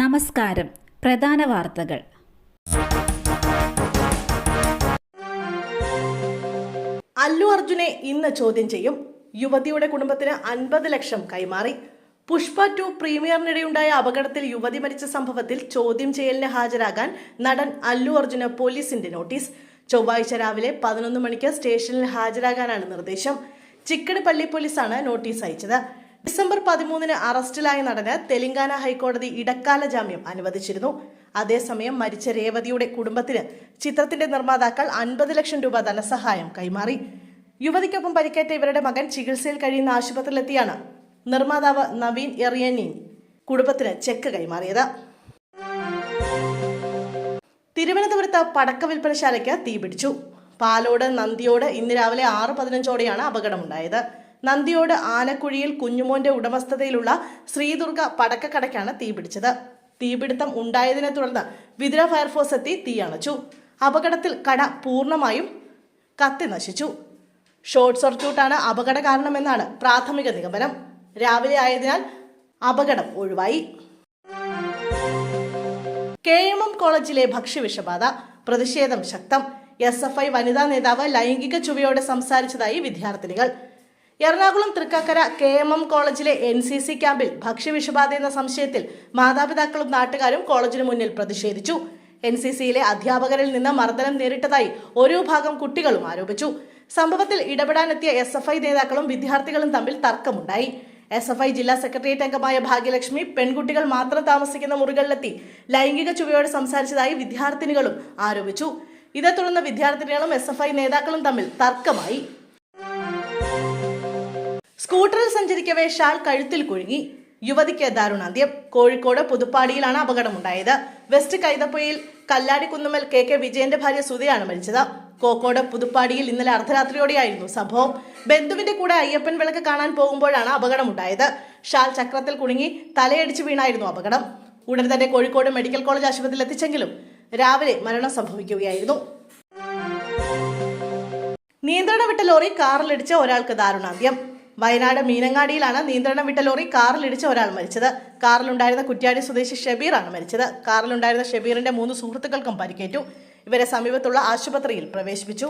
നമസ്കാരം. പ്രധാന വാർത്തകൾ. അല്ലു അർജുനെ ഇന്ന് ചോദ്യം ചെയ്യും. യുവതിയുടെ കുടുംബത്തിന് അൻപത് ലക്ഷം കൈമാറി. പുഷ്പ ടു പ്രീമിയറിനിടെയുണ്ടായ അപകടത്തിൽ യുവതി മരിച്ച സംഭവത്തിൽ ചോദ്യം ചെയ്യലിന് ഹാജരാകാൻ നടൻ അല്ലു അർജുന് പോലീസിന്റെ നോട്ടീസ്. ചൊവ്വാഴ്ച രാവിലെ പതിനൊന്ന് മണിക്ക് സ്റ്റേഷനിൽ ഹാജരാകാനാണ് നിർദ്ദേശം. ചിക്കട് പള്ളി പോലീസാണ് നോട്ടീസ് അയച്ചത്. ഡിസംബർ പതിമൂന്നിന് അറസ്റ്റിലായ നടന് തെലങ്കാന ഹൈക്കോടതി ഇടക്കാല ജാമ്യം അനുവദിച്ചിരുന്നു. അതേസമയം മരിച്ച രേവതിയുടെ കുടുംബത്തിന് ചിത്രത്തിന്റെ നിർമ്മാതാക്കൾ അൻപത് ലക്ഷം രൂപ ധനസഹായം കൈമാറി. യുവതിക്കൊപ്പം പരിക്കേറ്റ ഇവരുടെ മകൻ ചികിത്സയിൽ കഴിയുന്ന ആശുപത്രിയിലെത്തിയാണ് നിർമ്മാതാവ് നവീൻ എറിയനീൻ കുടുംബത്തിന് ചെക്ക് കൈമാറിയത്. തിരുവനന്തപുരത്ത് പടക്ക വിൽപ്പനശാലയ്ക്ക് തീപിടിച്ചു. പാലോട് നന്ദിയോട് ഇന്ന് രാവിലെ ആറ് പതിനഞ്ചോടെയാണ് അപകടമുണ്ടായത്. നന്ദിയോട് ആനക്കുഴിയിൽ കുഞ്ഞുമോന്റെ ഉടമസ്ഥതയിലുള്ള ശ്രീദുർഗ പടക്കക്കടയ്ക്കാണ് തീപിടിച്ചത് തീപിടുത്തം ഉണ്ടായതിനെ തുടർന്ന് വിതുര ഫയർഫോഴ്സ് എത്തി തീയണച്ചു അപകടത്തിൽ കട പൂർണമായും കത്തി നശിച്ചു. ഷോർട്ട് സർക്യൂട്ടാണ് അപകട കാരണമെന്നാണ് പ്രാഥമിക നിഗമനം. രാവിലെ ആയതിനാൽ അപകടം ഒഴിവായി. കെ എം എം കോളേജിലെ ഭക്ഷ്യവിഷബാധ പ്രതിഷേധം ശക്തം. എസ് എഫ് ഐ വനിതാ നേതാവ് ലൈംഗിക ചുവയോടെ സംസാരിച്ചതായി വിദ്യാർത്ഥിനികൾ. Ernakulam Thrikkakara K M M കോളേജിലെ എൻ സി സി ക്യാമ്പിൽ ഭക്ഷ്യവിഷബാധ എന്ന സംശയത്തിൽ മാതാപിതാക്കളും നാട്ടുകാരും കോളേജിന് മുന്നിൽ പ്രതിഷേധിച്ചു. എൻ സി സിയിലെ അധ്യാപകരിൽ നിന്ന് മർദ്ദനം നേരിട്ടതായി ഒരു ഭാഗം കുട്ടികളും ആരോപിച്ചു. സംഭവത്തിൽ ഇടപെടാനെത്തിയ എസ് എഫ് ഐ നേതാക്കളും വിദ്യാർത്ഥികളും തമ്മിൽ തർക്കമുണ്ടായി. എസ് എഫ് ഐ ജില്ലാ സെക്രട്ടേറിയറ്റ് അംഗമായ ഭാഗ്യലക്ഷ്മി പെൺകുട്ടികൾ മാത്രം താമസിക്കുന്ന മുറികളിലെത്തി ലൈംഗിക ചുവയോടെ സംസാരിച്ചതായി വിദ്യാർത്ഥിനികളും ആരോപിച്ചു. ഇതേ തുടർന്ന് വിദ്യാർത്ഥിനികളും എസ് എഫ് ഐ നേതാക്കളും തമ്മിൽ തർക്കമായി. സ്കൂട്ടറിൽ സഞ്ചരിക്കവേ ഷാൾ കഴുത്തിൽ കുഴുങ്ങി യുവതിക്ക് ദാരുണാന്ത്യം. കോഴിക്കോട് പുതുപ്പാടിയിലാണ് അപകടമുണ്ടായത്. വെസ്റ്റ് കൈതപ്പൊയിൽ കല്ലാടി കുന്നുമൽ കെ കെ വിജയന്റെ ഭാര്യ സുധയാണ് മരിച്ചത്. കോക്കോട് പുതുപ്പാടിയിൽ ഇന്നലെ അർദ്ധരാത്രിയോടെയായിരുന്നു സംഭവം. ബന്ധുവിന്റെ കൂടെ അയ്യപ്പൻ വിളക്ക് കാണാൻ പോകുമ്പോഴാണ് അപകടമുണ്ടായത്. ഷാൾ ചക്രത്തിൽ കുടുങ്ങി തലയടിച്ച് വീണായിരുന്നു അപകടം. ഉടൻ തന്നെ കോഴിക്കോട് മെഡിക്കൽ കോളേജ് ആശുപത്രിയിൽ എത്തിച്ചെങ്കിലും രാവിലെ മരണം സംഭവിക്കുകയായിരുന്നു. നിയന്ത്രണം വിട്ട ലോറി കാറിലിടിച്ച് ഒരാൾക്ക് ദാരുണാന്ത്യം. വയനാട് മീനങ്ങാടിയിലാണ് നിയന്ത്രണം വിട്ട ലോറി കാറിലിടിച്ച ഒരാൾ മരിച്ചത്. കാറിലുണ്ടായിരുന്ന കുറ്റ്യാടി സ്വദേശി ഷബീറാണ് മരിച്ചത്. കാറിലുണ്ടായിരുന്ന ഷബീറിന്റെ മൂന്ന് സുഹൃത്തുക്കൾക്കും പരിക്കേറ്റു. ഇവരെ സമീപത്തുള്ള ആശുപത്രിയിൽ പ്രവേശിപ്പിച്ചു.